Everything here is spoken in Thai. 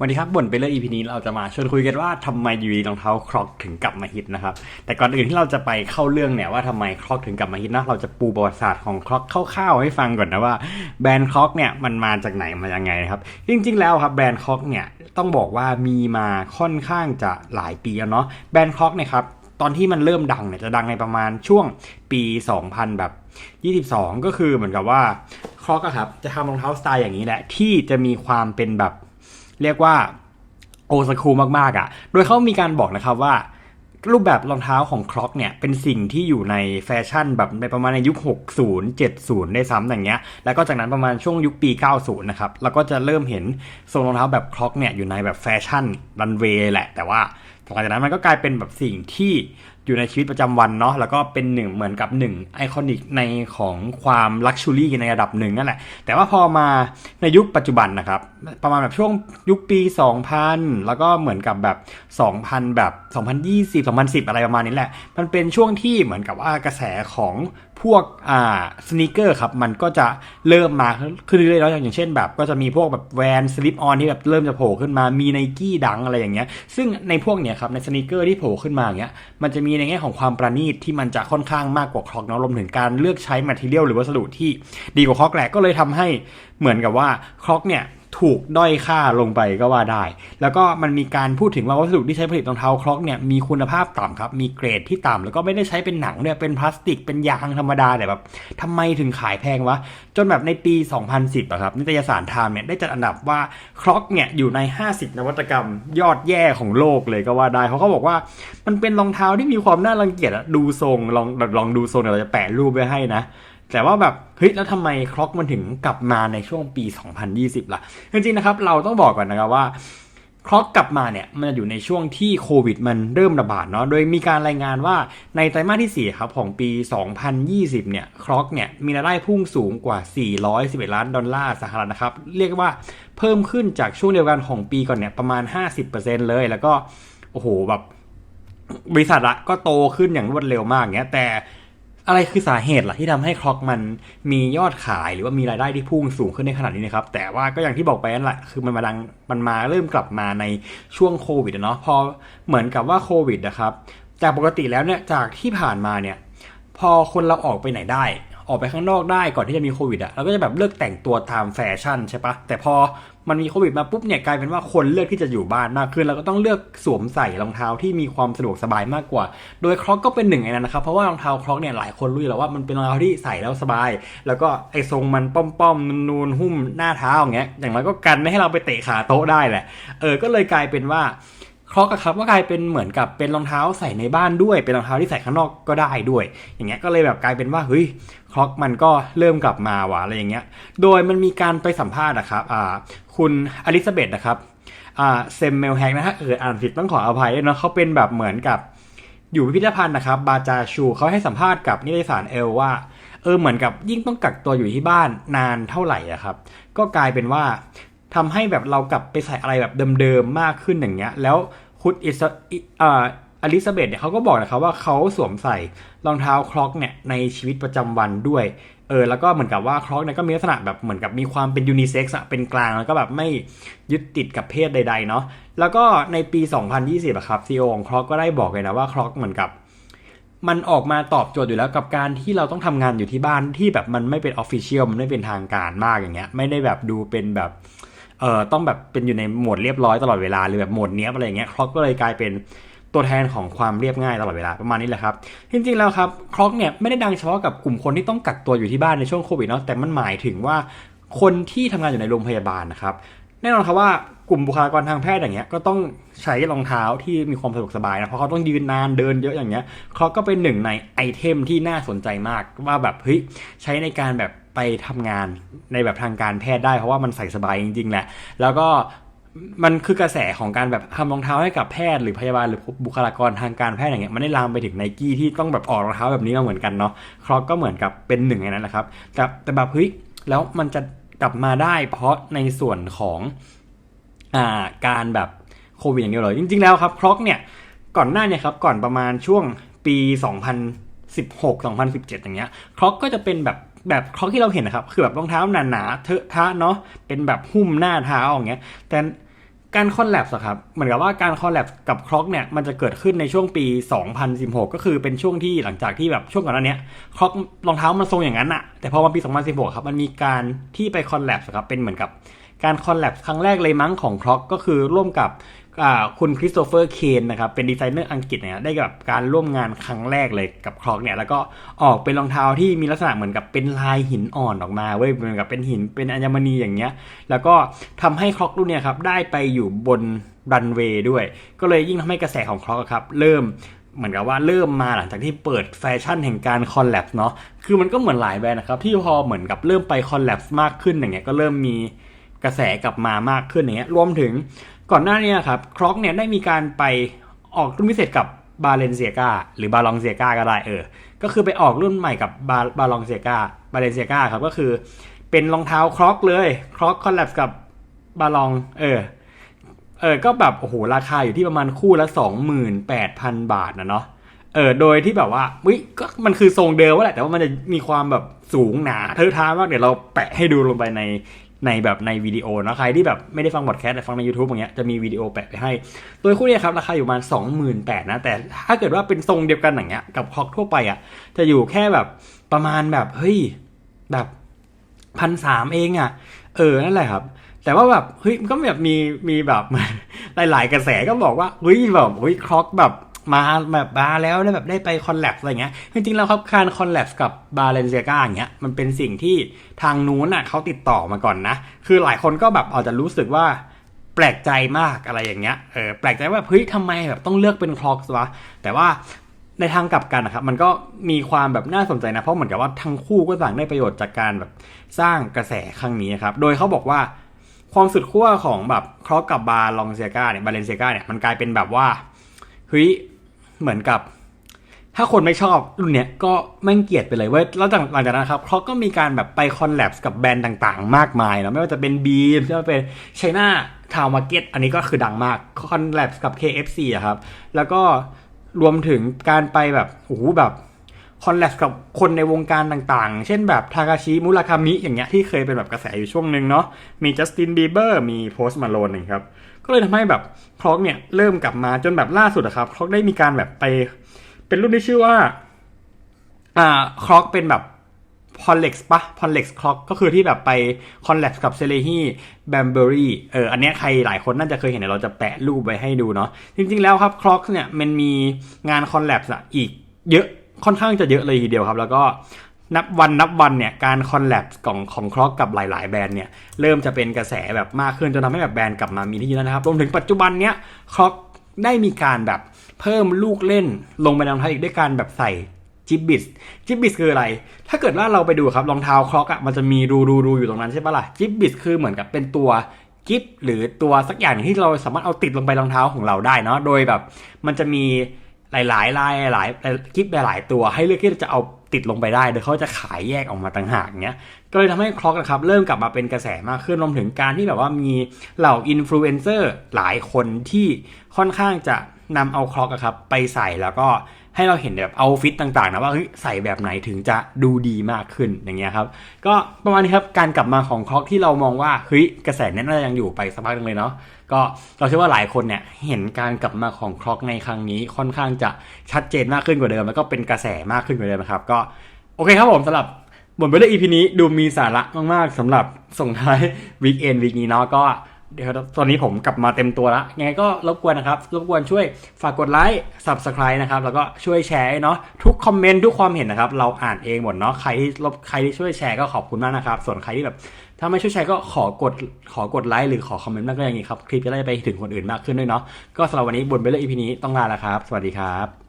วันนี้ครับบ่นไปเรื่อง EP นี้เราจะมาชวนคุยกันว่าทำไมยูดีรองเท้าครอกถึงกลับมาฮิตนะครับ แต่ก่อนอื่นที่เราจะไปเข้าเรื่องเนี่ยว่าทำไมครอกถึงกลับมาฮิตนะเราจะปูประวัติศาสตร์ของครอกคร่าวๆให้ฟังก่อนนะว่าแบรนด์ครอกเนี่ยมันมาจากไหนมายังไงนะครับ จริง ๆ แล้วครับแบรนด์ครอกเนี่ยต้องบอกว่ามีมาค่อนข้างจะหลายปีแล้วเนาะแบรนด์ครอกเนี่ยครับตอนที่มันเริ่มดังเนี่ยจะดังในประมาณช่วงปี 2000 แบบ 22 ก็คือเหมือนกับว่าครอกอะครับจะทำรองเท้าสไตล์อย่างนี้แหละที่จะมีความเป็นแบบ เรียกว่าโอสคูมากๆอะ่ะ โดยเขามีการบอกนะครับว่า รูปแบบรองเท้าของครอกเนี่ย เป็นสิ่งที่อยู่ในแฟชั่นแบบในประมาณในยุค 60 70 ได้ซ้ำอย่างเงี้ย แล้วก็จากนั้นประมาณช่วงยุคปี 90 นะครับ แล้วก็จะเริ่มเห็นทรงรองเท้าแบบครอกเนี่ยอยู่ในแบบแฟชั่นรันเวย์แหละ แต่ว่าหลังจากนั้นมันก็กลายเป็นแบบสิ่งที่ อยู่ในชีวิตประจำวันเนาะแล้วก็เป็นหนึ่งเหมือนกับหนึ่งไอคอนิกในของความลักชัวรี่ในระดับหนึ่งนั่นแหละ แต่ว่าพอมาในยุคปัจจุบันนะครับ ประมาณแบบช่วงยุคปี 2000 แล้วก็เหมือนกับแบบ 2000 แบบ 2020 2010 อะไรประมาณนี้แหละ มันเป็นช่วงที่เหมือนกับว่ากระแสของพวกอ่าสน e เกอร์ครับมันก็จะเริ่มมาขึ้นเรื่อยๆแล้วอย่างเช่นแบบก็จะมีพวกแบบแวนสลิปออนที่แบบเริ่มจะโผล่ขึ้นมามีไนกี้ดังอะไรอย่างเงี้ยซึ่งในพวกเนี้ยครับในสน e เกอร์ที่โผล่ขึ้นมาเงี้ยมันจะมีในแง่ของความประณีตที่มันจะค่อนข้างมากกว่าครอกเนาะรวมถึงการเลือกใช้แมทเทียลหรือวัสดุที่ดีกว่าครอกแหละก็เลยทำให้เหมือนกับว่าครอกเนี่ย ถูกด้อยค่าลงไปก็ว่าได้ แล้วก็มันมีการพูดถึงว่าวัสดุที่ใช้ผลิตรองเท้าครอกเนี่ยมีคุณภาพต่ำครับ มีเกรดที่ต่ำแล้วก็ไม่ได้ใช้เป็นหนังเนี่ยเป็นพลาสติกเป็นยางธรรมดาแต่แบบทำไมถึงขายแพงวะ จนแบบในปี 2010อะครับนิตยสารไทม์เนี่ยได้จัดอันดับว่าครอกเนี่ยอยู่ใน 50 นวัตกรรม ยอดแย่ของโลกเลยก็ว่าได้เขาก็บอกว่ามันเป็นรองเท้าที่มีความน่ารังเกียจอะดูทรงลองลองดูทรงเดี๋ยวเราจะแปะรูปไว้ให้นะ แต่ว่าแบบเฮ้ยแล้วทำไมครอกมันถึงกลับมาในช่วงปี 2020 ล่ะ จริงๆนะครับเราต้องบอกก่อนนะครับว่าครอกกลับมาเนี่ยมันอยู่ในช่วงที่โควิดมันเริ่มระบาดเนาะโดยมีการรายงานว่าในไตรมาสที่4ครับของปี 2020 เนี่ยครอกเนี่ยมีรายได้พุ่งสูงกว่า 411 ล้านดอลลาร์สหรัฐนะครับ เรียกว่าเพิ่มขึ้นจากช่วงเดียวกันของปีก่อนเนี่ยประมาณ 50%เลย แล้วก็ โอ้โหแบบบริษัทอะก็โตขึ้นอย่างรวดเร็วมากเงี้ยแต่ อะไรคือสาเหตุล่ะที่ทำให้คล็อกมันมียอดขายหรือว่ามีรายได้ที่พุ่งสูงขึ้นในขนาดนี้นะครับ แต่ว่าก็อย่างที่บอกไปนั่นแหละคือมันมาดังมันมาเริ่มกลับมาในช่วงโควิดเนาะพอเหมือนกับว่าโควิดนะครับจากปกติแล้วเนี่ยจากที่ผ่านมาเนี่ยพอคนเราออกไปไหนได้ ออกไปข้างนอกได้ก่อนที่จะมีโควิดอะเราก็จะแบบเลือกแต่งตัวตามแฟชั่นใช่ปะแต่พอมันมีโควิดมาปุ๊บเนี่ยกลายเป็นว่าคนเลือกที่จะอยู่บ้านมากขึ้นแล้วก็ต้องเลือกสวมใส่รองเท้าที่มีความสะดวกสบายมากกว่า โดยครอกก็เป็นหนึ่งในนั้นนะครับเพราะว่ารองเท้าครอกเนี่ยหลายคนรู้อยู่แล้วว่ามันเป็นรองเท้าที่ใส่แล้วสบาย แล้วก็ไอ้ทรงมันป้อมๆนูนๆหุ้มหน้าเท้าอย่างเงี้ยอย่างไรก็กันไม่ให้เราไปเตะขาโต๊ะได้แหละเออก็เลยกลายเป็นว่า ครอกอะครับก็กลายเป็นเหมือนกับเป็นรองเท้าใส่ในบ้านด้วย เป็นรองเท้าที่ใส่ข้างนอกก็ได้ด้วย อย่างเงี้ยก็เลยแบบกลายเป็นว่าเฮ้ยครอกมันก็เริ่มกลับมาว่ะอะไรอย่างเงี้ย โดยมันมีการไปสัมภาษณ์นะครับอ่าคุณอลิซาเบธนะครับอ่าเซมเมลแฮกนะฮะเอออ่านผิดต้องขออภัยด้วยเนาะเขาเป็นแบบเหมือนกับอยู่พิพิธภัณฑ์นะครับ บาจาชูเขาให้สัมภาษณ์กับนิตยสารเอลว่าเออเหมือนกับยิ่งต้องกักตัวอยู่ที่บ้านนานเท่าไหร่อะครับ ก็กลายเป็นว่า ทำให้แบบเรากลับไปใส่อะไรแบบเดิมๆมากขึ้นอย่างเงี้ย แล้วคุณอิสอ่าอลิซาเบธเนี่ยเขาก็บอกนะครับว่าเขาสวมใส่รองเท้าครอกเนี่ยในชีวิตประจำวันด้วยเออแล้วก็เหมือนกับว่าครอกเนี่ยก็มีลักษณะแบบเหมือนกับมีความเป็นยูนิเซ็กซ์อะเป็นกลางแล้วก็แบบไม่ยึดติดกับเพศใดๆเนาะแล้วก็ในปี 2020อะครับซีอของครอกก็ได้บอกเลยนะว่าครอกเหมือนกับ มันออกมาตอบโจทย์อยู่แล้วกับการที่เราต้องทำงานอยู่ที่บ้านที่แบบมันไม่เป็นออฟฟิเชียลมันไม่เป็นทางการมากอย่างเงี้ยไม่ได้แบบดูเป็นแบบ เอ่อต้องแบบเป็นอยู่ในโหมดเรียบร้อยตลอดเวลาหรือแบบโหมดเนี้ยอะไรอย่างเงี้ยครอกก็เลยกลายเป็นตัวแทนของความเรียบง่ายตลอดเวลาประมาณนี้แหละครับ จริงๆแล้วครับครอกเนี่ยไม่ได้ดังเฉพาะกับกลุ่มคนที่ต้องกักตัวอยู่ที่บ้านในช่วงโควิดเนาะแต่มันหมายถึงว่าคนที่ทำงานอยู่ในโรงพยาบาลนะครับแน่นอนครับว่ากลุ่มบุคลากรทางแพทย์อย่างเงี้ยก็ต้องใช้รองเท้าที่มีความสะดวกสบายนะเพราะเขาต้องยืนนานเดินเยอะอย่างเงี้ยเขาก็เป็นหนึ่งในไอเทมที่น่าสนใจมากว่าแบบเฮ้ยใช้ในการแบบ ไปทำงานในแบบทางการแพทย์ได้เพราะว่ามันใส่สบายจริงๆแหละ แล้วก็มันคือกระแสของการแบบทำรองเท้าให้กับแพทย์หรือพยาบาลหรือบุคลากรทางการแพทย์อย่างเงี้ยมันได้ลามไปถึงไนกี้ที่ต้องแบบออกรองเท้าแบบนี้มาเหมือนกันเนาะครอกก็เหมือนกับเป็นหนึ่งในนั้นแหละครับแต่แต่แบบเฮ้ยแล้วมันจะกลับมาได้เพราะในส่วนของอ่าการแบบโควิดอย่างเดียวเลยจริง ๆแล้วครับครอกเนี่ยก่อนหน้าเนี่ยครับก่อนประมาณช่วงปี 2016 2017 อย่างเงี้ยครอกก็จะเป็นแบบ แบบครอกที่เราเห็นนะครับ คือแบบรองเท้าหนาๆเทอะทะเนาะเป็นแบบหุ้มหน้าเท้าอย่างเงี้ย แต่การคอลแลบส์ครับเหมือนกับว่าการคอลแลบกับคล็อกเนี่ยมันจะเกิดขึ้นในช่วงปี 2016 ก็คือเป็นช่วงที่หลังจากที่แบบช่วงก่อนหน้าเนี้คล็อกรองเท้ามันทรงอย่างนั้นอะแต่พอมาปี 2016 ครับมันมีการที่ไปคอลแลบส์ครับเป็นเหมือนกับ การคอลแลบครั้งแรกเลยมั้งของคล็อกก็คือร่วมกับคุณคริสโตเฟอร์เคนนะครับเป็นดีไซเนอร์อังกฤษเนี่ยได้กับการร่วมงานครั้งแรกเลยกับคล็อกเนี่ยแล้วก็ออกเป็นรองเท้าที่มีลักษณะเหมือนกับเป็นลายหินอ่อนออกมาเว้ยเหมือนกับเป็นหินเป็นอัญมณีอย่างเงี้ย แล้วก็ทำให้คล็อกรุ่นเนี่ยครับได้ไปอยู่บนรันเวย์ด้วย ก็เลยยิ่งทำให้กระแสของคล็อกครับเริ่มเหมือนกับว่าเริ่มมาหลังจากที่เปิดแฟชั่นแห่งการคอลแลบเนาะคือมันก็เหมือนหลายแบรนด์นะครับที่พอเหมือนกับเริ่มไปคอลแลบมากขึ้นอย่างเงี้ยก็เริ่มมี กระแสกลับมามากขึ้นอย่างเงี้ยรวมถึงก่อนหน้านี้ครับคล็อกเนี่ยได้มีการไปออกรุ่นพิเศษกับบาเลนเซียกาหรือบาลองเซียกาก็ได้เออ ก็คือไปออกรุ่นใหม่กับบาบาลองเซียกาบาเลนเซียกาครับก็คือเป็นรองเท้าคล็อกเลยคล็อกคอลแลบกับบาลองเออเออก็แบบโอ้โหราคาอยู่ที่ประมาณคู่ละ28,000 บาทนะเนาะเออโดยที่แบบว่าวิก็มันคือทรงเดิมแหละแต่ว่ามันจะมีความแบบสูงหนาเทอะทามากเดี๋ยวเราแปะให้ดูลงไปใน ในแบบในวิดีโอนะใครที่แบบไม่ได้ฟังบอดแคสต์แต่ฟังใน YouTube อย่างเงี้ยจะมีวิดีโอแปะไปให้โดยคู่นี้ครับราคาอยู่ประมาณ28,000นะแต่ถ้าเกิดว่าเป็นทรงเดียวกันอย่างเงี้ยกับคล็อกทั่วไปอะจะอยู่แค่แบบประมาณแบบเฮ้ยแบบพันสามเองอะเออนั่นแหละครับ แต่ว่าแบบเฮ้ยมันก็แบบมีมีแบบหลาย ๆ กระแสก็บอกว่าเฮ้ยแบบเฮ้ยคล็อกแบบ มาแบบมาแล้วได้แบบได้ไปคอลแลบอะไรเงี้ยจริงๆแล้วครับการคอลแลบกับบาเลนเซียกาอย่างเงี้ยมันเป็นสิ่งที่ทางนู้นอะเขาติดต่อมาก่อนนะ คือหลายคนก็แบบอาจจะรู้สึกว่าแปลกใจมากอะไรอย่างเงี้ยเออแปลกใจว่าเฮ้ยทำไมแบบต้องเลือกเป็นคล็อกวะแต่ว่าในทางกลับกันนะครับมันก็มีความแบบน่าสนใจนะ เพราะเหมือนกับว่าทั้งคู่ก็ต่างได้ประโยชน์จากการแบบสร้างกระแสครั้งนี้ครับโดยเขาบอกว่าความสุดขั้วของแบบครอกับบาลองเซียกาเนี่ยบาเลนเซียกาเนี่ยมันกลายเป็นแบบว่าเฮ้ย เหมือนกับ ถ้าคนไม่ชอบรุ่นเนี้ยก็แม่งเกลียดไปเลยเว้ยแล้วหลังจากนั้นครับเขาก็มีการแบบไปคอลแลบกับแบรนด์ต่างๆ มากมายนะไม่ว่าจะเป็นบีมไม่ว่าจะเป็นไชน่าทาวมาร์เก็ตอันนี้ก็คือดังมากคอลแลบกับ KFC อะครับ แล้วก็รวมถึงการไปแบบโอ้โหแบบคอลแลบกับคนในวงการต่างๆ เช่นแบบทากาชิมุราคามิอย่างเงี้ยที่เคยเป็นแบบกระแสอยู่ช่วงหนึ่งเนาะมีจัสตินบีเบอร์มีโพสต์มาโลนึงครับ ก็เลยทำให้แบบคล็อกเนี่ยเริ่มกลับมาจนแบบล่าสุดอะครับคล็อกได้มีการแบบไป เป็นรุ่นที่ชื่อว่าอ่าคล็อกเป็นแบบพอลเล็กซ์ปะพอลเล็กซ์คล็อกก็คือที่แบบไปคอนแลบกับเซเลฮีแบมเบอรี่เอออันเนี้ยใครหลายคนน่าจะเคยเห็นเดี๋ยเราจะแปะรูปไว้ให้ดูเนาะจริงๆแล้วครับคล็อกเนี่ยมันมีงานคอนแลบอะอีกเยอะค่อนข้างจะเยอะเลยทีเดียวครับ แล้วก็ นับวันนับวันเนี่ยการคอลแลบของของคล็อกกับหลาย ๆ แบรนด์เนี่ยเริ่มจะเป็นกระแสแบบมากขึ้นจนทำให้แบบแบรนด์กลับมามีที่ยืนนะครับรวมถึงปัจจุบันเนี้ยคล็อกได้มีการแบบเพิ่มลูกเล่นลงไปในรองเท้าอีกด้วยการแบบใส่จิบบิสจิบบิสคืออะไร ถ้าเกิดว่าเราไปดูครับรองเท้าคล็อกอะมันจะมีรูรูรูอยู่ตรงนั้นใช่ปะล่ะจิบบิสคือเหมือนกับเป็นตัวกิฟหรือตัวสักอย่างที่เราสามารถเอาติดลงไปรองเท้าของเราได้เนาะโดยแบบมันจะมีหลายๆลายหลายกิฟหลายๆตัวให้เลือกที่จะเอา ติดลงไปได้โดยเขาจะขายแยกออกมาต่างหากเงี้ยก็เลยทำให้คล็อกนะครับเริ่มกลับมาเป็นกระแสมากขึ้นรวมถึงการที่แบบว่ามีเหล่าอินฟลูเอนเซอร์หลายคนที่ค่อนข้างจะนำเอาคล็อกอะครับไปใส่แล้วก็ให้เราเห็นแบบเอาฟิตต่างๆนะว่าเฮ้ยใส่แบบไหนถึงจะดูดีมากขึ้นอย่างเงี้ยครับก็ประมาณนี้ครับการกลับมาของคล็อกที่เรามองว่าเฮ้ยกระแสนั้นน่าจะยังอยู่ไปสักพักหนึงเลยเนาะ ก็เราเชื่อว่าหลายคนเนี่ยเห็นการกลับมาของคล็อกในครั้งนี้ค่อนข้างจะชัดเจนมากขึ้นกว่าเดิม แล้วก็เป็นกระแสมากขึ้นกว่าเดิมนะครับ ก็โอเคครับผมสำหรับบทไปเลย EP นี้ดูมีสาระมากๆสำหรับส่งท้ายวีคเอนวีคนี้เนาะก็เดี๋ยวตอนนี้ผมกลับมาเต็มตัวแล้วยังไงก็รบกวนนะครับ รบกวนช่วยฝากกดไลค์ Subscribe นะครับ แล้วก็ช่วยแชร์เนาะทุกคอมเมนต์ทุกความเห็นนะครับ เราอ่านเองหมดเนาะใครที่รบใครที่ช่วยแชร์ก็ขอบคุณมากนะครับ ส่วนใครที่แบบ ถ้าไม่ช่วยแชร์ก็ขอกดขอกดไลค์หรือขอคอมเมนต์มากก็อย่างนี้ครับคลิปจะได้ไปถึงคนอื่นมากขึ้นด้วยเนาะก็สำหรับวันนี้บนไปเลย EP นี้ต้องลาแล้วครับ สวัสดีครับ